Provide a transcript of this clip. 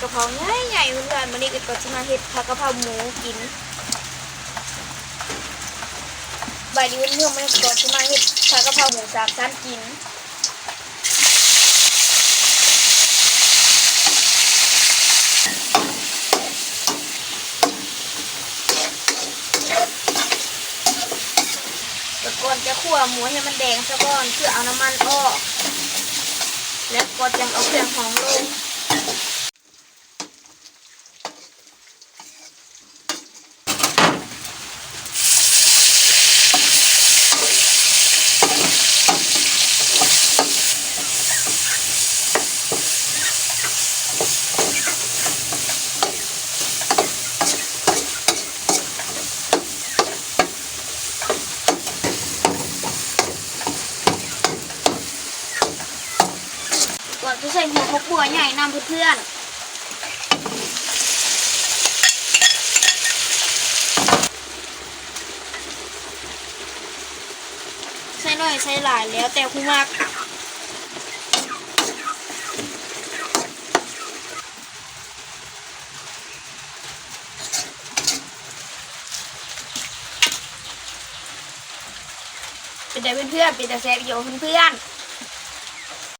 กะเพราใหญ่ๆเพื่อนๆวันนี้ก็จะมาเฮ็ดผัดกะเพราหมูกินใบนี้เพื่อนๆมันก็จะมาเฮ็ดผัดกะเพราหมูสามชั้นกินก่อนจะคั่วหมูให้มันแดงซะก่อนเพื่อเอาน้ำมันออก แล้วก็จะเอาเครื่องหอมลง ก่อนจะใส่หัวพกบัวใหญ่นำเพื่อนใส่หน่อยใส่หลายแล้วแต่คุณมาก เป็นแต่เพื่อนๆเป็นแต่แซ่บอยู่เพื่อนๆ